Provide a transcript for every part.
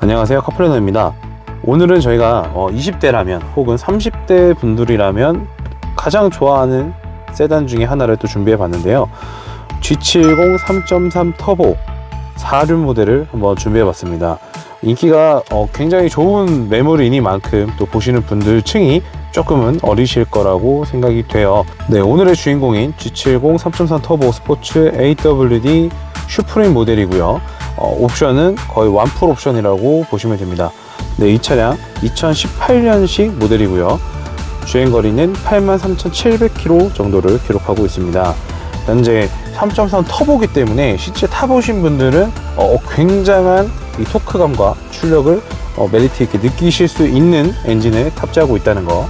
안녕하세요 커플레너입니다. 오늘은 저희가 어, 20대라면 혹은 30대 분들이라면 가장 좋아하는 세단 중에 하나를 또 준비해 봤는데요. G70 3.3 터보 4륜 모델을 한번 준비해 봤습니다. 인기가 어, 굉장히 좋은 매물이니만큼 또 보시는 분들 층이 조금은 어리실 거라고 생각이 돼요 네 오늘의 주인공인 G70 3.3 터보 스포츠 AWD 슈프림 모델이고요 어, 옵션은 거의 완풀 옵션이라고 보시면 됩니다. 네, 이 차량 2018년식 모델이고요. 주행거리는 83,700km 정도를 기록하고 있습니다. 현재 3.3 터보기 때문에 실제 타보신 분들은 어, 굉장한 이 토크감과 출력을 어, 메리트 있게 느끼실 수 있는 엔진을 탑재하고 있다는 거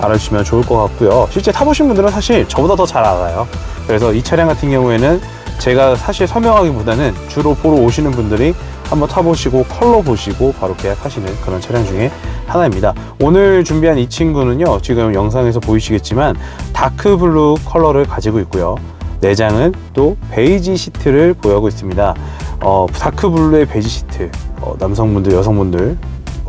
알아주시면 좋을 것 같고요. 실제 타보신 분들은 사실 저보다 더 잘 알아요. 그래서 이 차량 같은 경우에는 제가 사실 설명하기보다는 주로 보러 오시는 분들이 한번 타보시고 컬러 보시고 바로 계약하시는 그런 차량 중에 하나입니다. 오늘 준비한 이 친구는요, 지금 영상에서 보이시겠지만 다크 블루 컬러를 가지고 있고요. 내장은 또 베이지 시트를 보유하고 있습니다. 어, 다크 블루의 베이지 시트, 어, 남성분들, 여성분들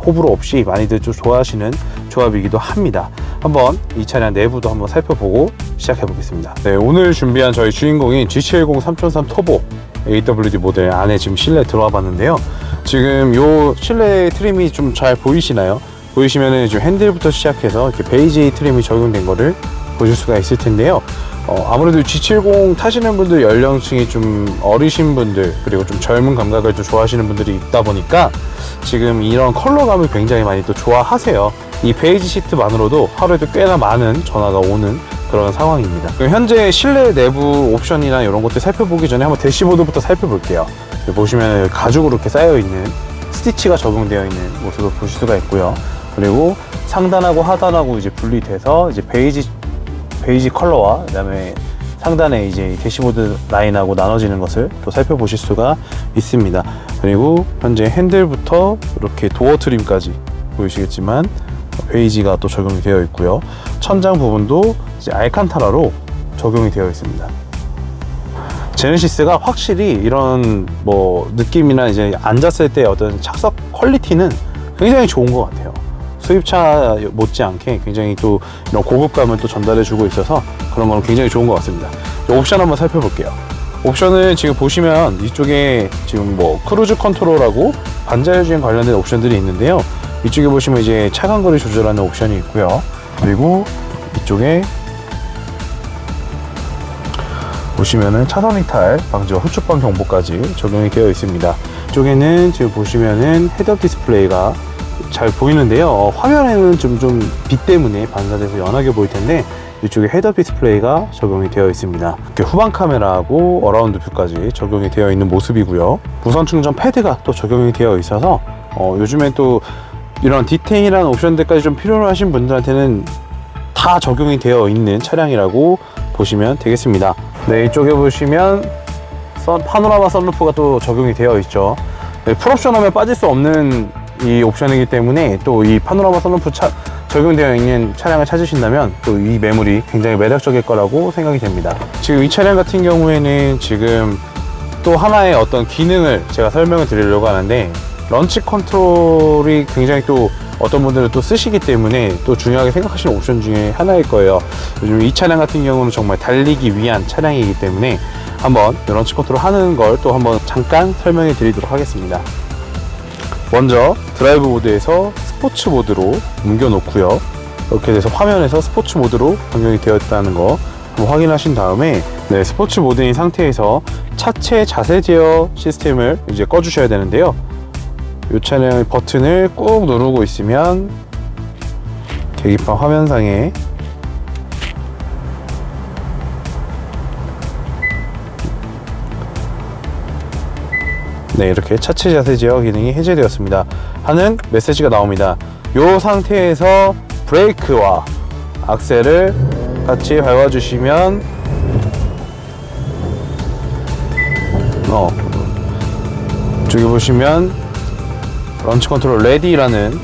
호불호 없이 많이들 좀 좋아하시는 조합이기도 합니다. 한번 이 차량 내부도 한번 살펴보고 시작해 보겠습니다. 네, 오늘 준비한 저희 주인공인 G70 3.3 터보 AWD 모델 안에 지금 실내 들어와 봤는데요. 지금 요 실내 트림이 좀 잘 보이시나요? 보이시면은 지금 핸들부터 시작해서 이렇게 베이지 트림이 적용된 거를 보실 수가 있을 텐데요. 어, 아무래도 G70 타시는 분들 연령층이 좀 어리신 분들 그리고 좀 젊은 감각을 좀 좋아하시는 분들이 있다 보니까 지금 이런 컬러감을 굉장히 많이 또 좋아하세요. 이 베이지 시트만으로도 하루에도 꽤나 많은 전화가 오는 그런 상황입니다. 현재 실내 내부 옵션이나 이런 것들 살펴보기 전에 한번 대시보드부터 살펴볼게요. 보시면 가죽으로 이렇게 쌓여 있는 스티치가 적용되어 있는 모습을 보실 수가 있고요. 그리고 상단하고 하단하고 이제 분리돼서 이제 베이지 베이지 컬러와 그다음에 상단에 이제 대시보드 라인하고 나눠지는 것을 또 살펴보실 수가 있습니다. 그리고 현재 핸들부터 이렇게 도어 트림까지 보이시겠지만 베이지가 또 적용이 되어 있고요. 천장 부분도 이제 알칸타라로 적용이 되어 있습니다. 제네시스가 확실히 이런 뭐 느낌이나 이제 앉았을 때 어떤 착석 퀄리티는 굉장히 좋은 것 같아요. 수입차 못지않게 굉장히 또 이런 고급감을 또 전달해 주고 있어서 그런 거는 굉장히 좋은 것 같습니다. 옵션 한번 살펴볼게요. 옵션은 지금 보시면 이쪽에 지금 뭐 크루즈 컨트롤하고 반자율 주행 관련된 옵션들이 있는데요. 이쪽에 보시면 이제 차간거리 조절하는 옵션이 있고요. 그리고 이쪽에 보시면은 차선 이탈 방지와 후측방 경보까지 적용이 되어 있습니다. 이쪽에는 지금 보시면은 헤드업 디스플레이가 잘 보이는데요. 어, 화면에는 좀, 좀 빛 때문에 반사돼서 연하게 보일 텐데 이쪽에 헤드업 디스플레이가 적용이 되어 있습니다. 이렇게 후방 카메라하고 어라운드 뷰까지 적용이 되어 있는 모습이고요. 무선 충전 패드가 또 적용이 되어 있어서 어, 요즘에 또 이런 디테일한 옵션들까지 좀 필요로 하신 분들한테는 다 적용이 되어 있는 차량이라고 보시면 되겠습니다. 네, 이쪽에 보시면 선, 파노라마 선루프가 또 적용이 되어 있죠. 네, 풀옵션 하면 빠질 수 없는 이 옵션이기 때문에 또 이 파노라마 선루프 차, 적용되어 있는 차량을 찾으신다면 또 이 매물이 굉장히 매력적일 거라고 생각이 됩니다. 지금 이 차량 같은 경우에는 지금 또 하나의 어떤 기능을 제가 설명을 드리려고 하는데 런치 컨트롤이 굉장히 또 어떤 분들은 또 쓰시기 때문에 또 중요하게 생각하시는 옵션 중에 하나일 거예요. 요즘 이 차량 같은 경우는 정말 달리기 위한 차량이기 때문에 한번 런치 컨트롤 하는 걸 또 한번 잠깐 설명해 드리도록 하겠습니다. 먼저 드라이브 모드에서 스포츠 모드로 옮겨 놓고요. 이렇게 돼서 화면에서 스포츠 모드로 변경이 되어 있다는 거 확인하신 다음에 네, 스포츠 모드인 상태에서 차체 자세 제어 시스템을 이제 꺼주셔야 되는데요. 이 차량의 버튼을 꾹 누르고 있으면 계기판 화면상에 네 이렇게 차체 자세 제어 기능이 해제되었습니다. 하는 메시지가 나옵니다. 이 상태에서 브레이크와 악셀을 같이 밟아 주시면 어 저기 보시면 런치 컨트롤 레디라는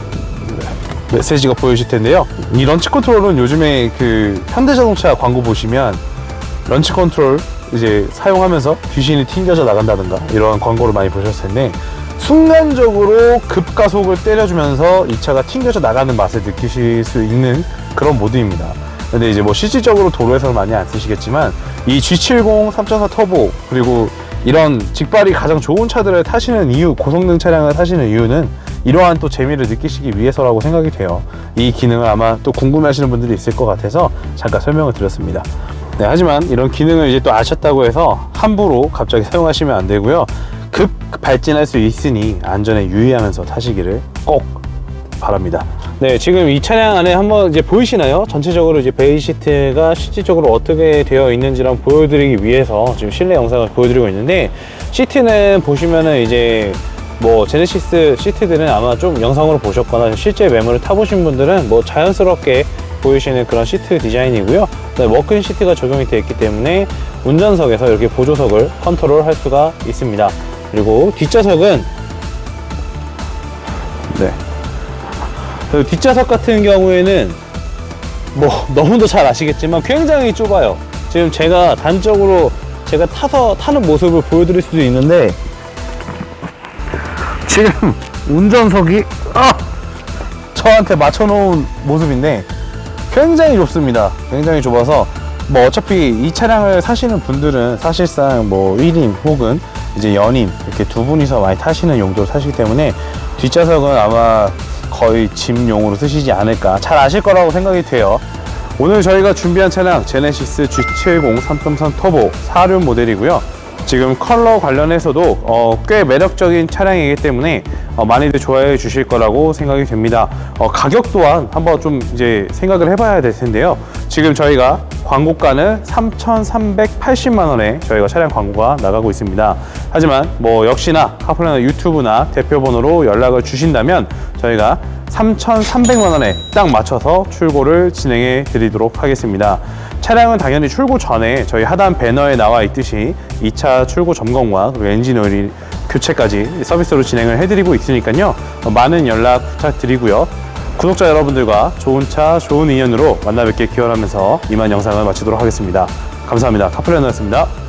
메시지가 보이실 텐데요. 이 런치 컨트롤은 요즘에 그 현대자동차 광고 보시면 런치 컨트롤 이제 사용하면서 귀신이 튕겨져 나간다든가 이러한 광고를 많이 보셨을 텐데 순간적으로 급가속을 때려주면서 이 차가 튕겨져 나가는 맛을 느끼실 수 있는 그런 모드입니다. 근데 이제 뭐 실질적으로 도로에서는 많이 안 쓰시겠지만 이 G70 3.4 터보 그리고 이런 직발이 가장 좋은 차들을 타시는 이유, 고성능 차량을 타시는 이유는 이러한 또 재미를 느끼시기 위해서라고 생각이 돼요. 이 기능을 아마 또 궁금해하시는 분들이 있을 것 같아서 잠깐 설명을 드렸습니다. 네, 하지만 이런 기능을 이제 또 아셨다고 해서 함부로 갑자기 사용하시면 안 되고요. 급 발진할 수 있으니 안전에 유의하면서 타시기를 꼭 바랍니다. 네, 지금 이 차량 안에 한번 이제 보이시나요? 전체적으로 이제 베이 시트가 실질적으로 어떻게 되어 있는지 를 보여드리기 위해서 지금 실내 영상을 보여드리고 있는데 시트는 보시면은 이제 뭐 제네시스 시트들은 아마 좀 영상으로 보셨거나 실제 매물을 타보신 분들은 뭐 자연스럽게 보이시는 그런 시트 디자인이고요. 네, 워크인 시트가 적용이 되어 있기 때문에 운전석에서 이렇게 보조석을 컨트롤 할 수가 있습니다. 그리고 뒷좌석은 네. 그 뒷좌석 같은 경우에는 뭐 너무도 잘 아시겠지만 굉장히 좁아요. 지금 제가 단적으로 제가 타서 타는 모습을 보여드릴 수도 있는데 지금 운전석이 아! 저한테 맞춰놓은 모습인데 굉장히 좁습니다. 굉장히 좁아서 뭐 어차피 이 차량을 사시는 분들은 사실상 뭐 1인 혹은 이제 연인 이렇게 두 분이서 많이 타시는 용도로 사시기 때문에 뒷좌석은 아마 거의 짐용으로 쓰시지 않을까 잘 아실 거라고 생각이 돼요. 오늘 저희가 준비한 차량 제네시스 G70 3.3 터보 4륜 모델이고요. 지금 컬러 관련해서도 어, 꽤 매력적인 차량이기 때문에 어, 많이들 좋아해 주실 거라고 생각이 됩니다. 어, 가격 또한 한번 좀 이제 생각을 해봐야 될 텐데요. 지금 저희가 광고가는 3,380만 원에 저희가 차량 광고가 나가고 있습니다. 하지만 뭐 역시나 카플레너 유튜브나 대표 번호로 연락을 주신다면 저희가 3,300만 원에 딱 맞춰서 출고를 진행해 드리도록 하겠습니다. 차량은 당연히 출고 전에 저희 하단 배너에 나와 있듯이 2차 출고 점검과 그리고 엔진 오일 교체까지 서비스로 진행을 해드리고 있으니까요. 어, 많은 연락 부탁드리고요. 구독자 여러분들과 좋은 차, 좋은 인연으로 만나 뵙길 기원하면서 이만 영상을 마치도록 하겠습니다. 감사합니다. 카플레너였습니다.